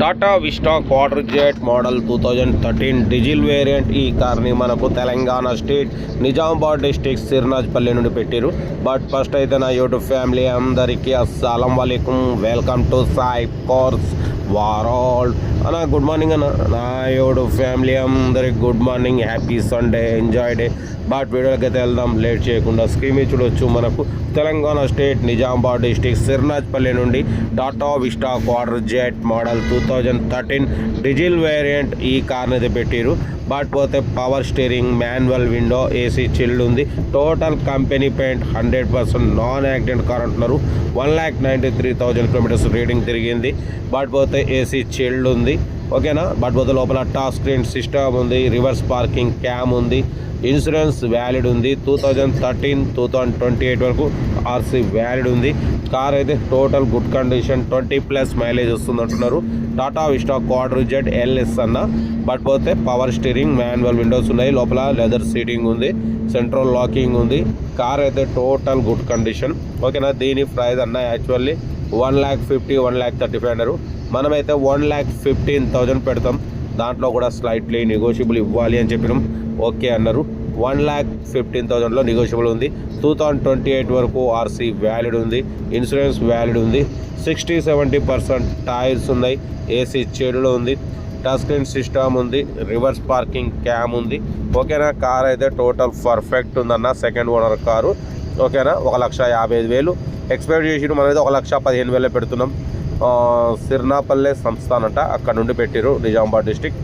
Tata Vista Quadrajet model two thousand thirteen diesel variant ఈ కార్ని మనకు తెలంగాణ స్టేట్ నిజామాబాద్ డిస్టిక్ సిరినాజ్పల్లి నుండి పెట్టారు. బట్ ఫస్ట్ అయితే నా యూట్యూబ్ ఫ్యామిలీ అందరికీ అస్సలం వాలేకుమ్ వెల్కమ్ టు సాయి కోర్స్ వారాల్. అన్న గుడ్ మార్నింగ్ అన్న. నా యూట్యూబ్ ఫ్యామిలీ అందరికి good morning happy Sunday enjoy day but వీడియోలకి అయితే వెళ్దాం లేట్ చేయకుండా స్క్రీన్ చూడొచ్చు మనకు. తెలంగాణ స్టేట్ నిజామాబాద్ డిస్టిక్ సిర్నాజ్పల్లి నుండి Tata Vista Quadrajet model two thousand thirteen diesel variant ఈ కార్ని అయితే పెట్టారు బట్ పోతే power steering manual window AC chilled ఉంది. Total company paint hundred percent non accident car అంటున్నారు. One lakh ninety three thousand kilometres reading తిరిగింది. But పోతే AC chilled ఉంది. ఓకేనా? బట్ పోతే లోపల టచ్ స్క్రీన్ సిస్టమ్ ఉంది. రివర్స్ పార్కింగ్ క్యామ్ ఉంది. ఇన్సూరెన్స్ వ్యాలిడ్ ఉంది. Two thousand thirteen two thousand twenty eight వరకు ఆర్సీ వ్యాలిడ్ ఉంది. కార్ అయితే total good condition twenty plus mileage వస్తుంది అంటున్నారు. Tata Vista quarter Z LS అన్న. బట్ పోతే పవర్ స్టీరింగ్ మాన్యువల్ విండోస్ ఉన్నాయి. లోపల లెదర్ సీటింగ్ ఉంది. సెంట్రల్ లాకింగ్ ఉంది. కార్ అయితే టోటల్ గుడ్ కండిషన్. ఓకేనా? దీని ప్రైస్ అన్న actually one lakh fifty one lakh thirty five అన్నారు మనమైతే వన్ ల్యాక్ ఫిఫ్టీన్ థౌజండ్ పెడతాం. దాంట్లో కూడా స్లైట్లీ నెగోషియబుల్ ఇవ్వాలి అని చెప్పినాం. ఓకే అన్నారు. వన్ ల్యాక్ ఫిఫ్టీన్ థౌజండ్లో నెగోషియబుల్ ఉంది. టూ థౌజండ్ ట్వంటీ ఎయిట్ వరకు ఆర్సీ వ్యాలిడ్ ఉంది. ఇన్సూరెన్స్ వ్యాలిడ్ ఉంది. సిక్స్టీ సెవెంటీ పర్సెంట్ టైర్స్ ఉన్నాయి. ఏసీ చెడులో ఉంది. టచ్ స్క్రీన్ సిస్టమ్ ఉంది. రివర్స్ పార్కింగ్ క్యామ్ ఉంది. ఓకేనా? కార్ అయితే టోటల్ పర్ఫెక్ట్ ఉందన్న సెకండ్ ఓనర్ కారు. ఓకేనా? ఒక లక్ష యాభై ఐదు వేలు. ఎక్స్పెక్ట్ చేసి మనం అయితే ఒక లక్ష పదిహేను వేలే పెడుతున్నాం. సిర్నాపల్లె సంస్థాన్ అంట అక్కడ నుండి పెట్టిరు నిజామాబాద్ డిస్టిక్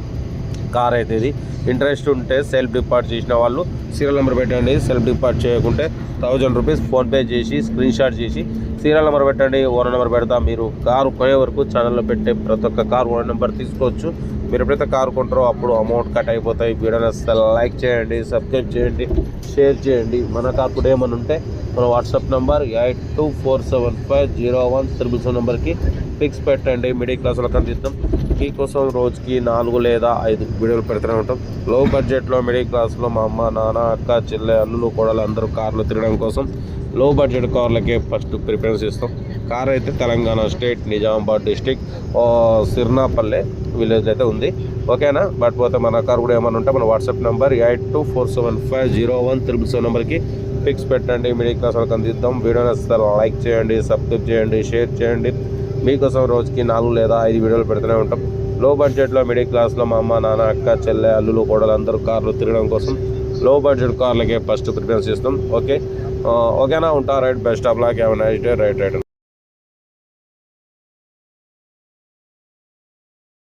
కార్ అయితే ఇది ఇంట్రెస్ట్ ఉంటే సెల్ఫ్ డిపార్ట్ చేసిన వాళ్ళు సీరియల్ నెంబర్ పెట్టండి సెల్ఫ్ డిపార్ట్ చేయకుంటే థౌజండ్ రూపీస్ ఫోన్పే చేసి స్క్రీన్ షాట్ చేసి సీరియల్ నెంబర్ పెట్టండి ఓనర్ నెంబర్ పెడతా మీరు కారు కొనే వరకు ఛానల్లో పెట్టే ప్రతి ఒక్క కారు ఓనర్ నెంబర్ తీసుకోవచ్చు. మీరు ఎప్పుడైతే కారు కొంటారో అప్పుడు అమౌంట్ కట్ అయిపోతాయి. వీడియోని లైక్ చేయండి సబ్స్క్రైబ్ చేయండి షేర్ చేయండి. మన కార్ కూడా ఏమైనా ఉంటే మన WhatsApp number eight two four seven five zero one triple seven నెంబర్కి పిక్స్ పెట్టండి మిడిల్ క్లాస్లో అందిస్తాం మీకోసం రోజుకి నాలుగు లేదా ఐదు వీడియోలు పెడుతూనే ఉంటాం. లో బడ్జెట్లో మిడిల్ క్లాస్లో మా అమ్మ నాన్న అక్క చెల్లె అల్లులు కోడలు అందరూ కార్లు తిరగడం కోసం లో బడ్జెట్ కార్లకే ఫస్ట్ ప్రిఫరెన్స్ ఇస్తాం. కార్ అయితే Telangana state Nizamabad district Sirnapalle village అయితే ఉంది. ఓకేనా? బట్ పోతే మన కార్ కూడా ఏమైనా ఉంటే మన WhatsApp number eight two four seven five zero one triple seven నెంబర్కి పిక్స్ పెట్టండి మిడిల్ క్లాస్ వాళ్ళకి అందిద్దాం వీడియో నచ్చితే లైక్ చేయండి సబ్స్క్రైబ్ చేయండి షేర్ చేయండి. మీకోసం రోజుకి నాలుగు లేదా ఐదు వీడియోలు పెడుతూనే ఉంటాం. లో బడ్జెట్లో మిడిల్ క్లాస్లో మా అమ్మ నాన్న అక్క చెల్లె అల్లులు కోడలు అందరూ కార్లు తిరగడం కోసం లో బడ్జెట్ కార్లకే ఫస్ట్ ప్రిఫరెన్స్ ఇస్తాం ఓకే ఓకేనా? ఉంటా right best of luck have nice day right right